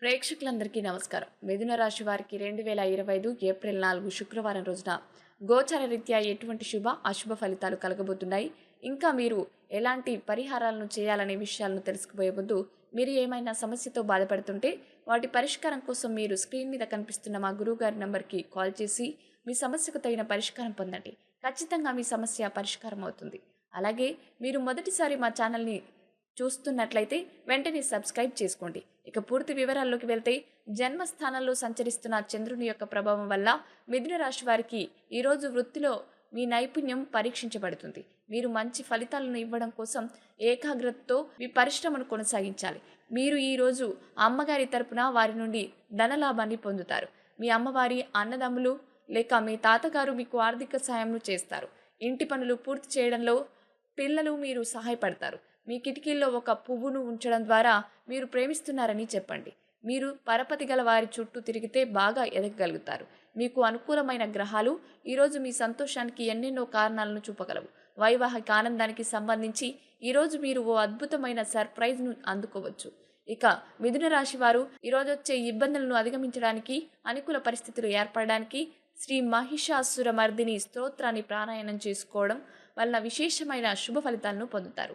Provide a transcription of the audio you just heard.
ప్రేక్షకులందరికీ నమస్కారం. మిథున రాశి వారికి రెండు వేల ఇరవై ఐదు ఏప్రిల్ నాలుగు శుక్రవారం రోజున గోచర రీత్యా ఎటువంటి శుభ అశుభ ఫలితాలు కలగబోతున్నాయి? ఇంకా మీరు ఎలాంటి పరిహారాలను చేయాలనే విషయాలను తెలుసుకుపోయే ముందు మీరు ఏమైనా సమస్యతో బాధపడుతుంటే వాటి పరిష్కారం కోసం మీరు స్క్రీన్ మీద కనిపిస్తున్న మా గురువు గారి నంబర్కి కాల్ చేసి మీ సమస్యకు తగిన పరిష్కారం పొందండి. ఖచ్చితంగా మీ సమస్య పరిష్కారం అవుతుంది అలాగే మీరు మొదటిసారి మా ఛానల్ని చూస్తున్నట్లయితే వెంటనే సబ్స్క్రైబ్ చేసుకోండి. ఇక పూర్తి వివరాల్లోకి వెళ్తే జన్మస్థానంలో సంచరిస్తున్న చంద్రుని యొక్క ప్రభావం వల్ల మిథున రాశి వారికి ఈరోజు వృత్తిలో మీ నైపుణ్యం పరీక్షించబడుతుంది. మీరు మంచి ఫలితాలను ఇవ్వడం కోసం ఏకాగ్రతతో మీ పరిశ్రమను కొనసాగించాలి. మీరు ఈరోజు అమ్మగారి తరపున వారి నుండి ధనలాభాన్ని పొందుతారు. మీ అమ్మవారి అన్నదమ్ములు లేక మీ తాతగారు మీకు ఆర్థిక సాయంను చేస్తారు. ఇంటి పనులు పూర్తి చేయడంలో పిల్లలు మీరు సహాయపడతారు. మీ కిటికీల్లో ఒక పువ్వును ఉంచడం ద్వారా మీరు ప్రేమిస్తున్నారని చెప్పండి. మీరు పరపతి గల వారి చుట్టూ తిరిగితే బాగా ఎదగగలుగుతారు. మీకు అనుకూలమైన గ్రహాలు ఈరోజు మీ సంతోషానికి ఎన్నెన్నో కారణాలను చూపగలవు. వైవాహిక ఆనందానికి సంబంధించి ఈరోజు మీరు ఓ అద్భుతమైన సర్ప్రైజ్ను అందుకోవచ్చు. ఇక మిథున రాశి వారు ఈరోజు వచ్చే ఇబ్బందులను అధిగమించడానికి అనుకూల పరిస్థితులు ఏర్పడడానికి శ్రీ మహిషాసుర మర్దిని స్తోత్రాన్ని ప్రాణాయనం చేసుకోవడం వలన విశేషమైన శుభ ఫలితాలను పొందుతారు.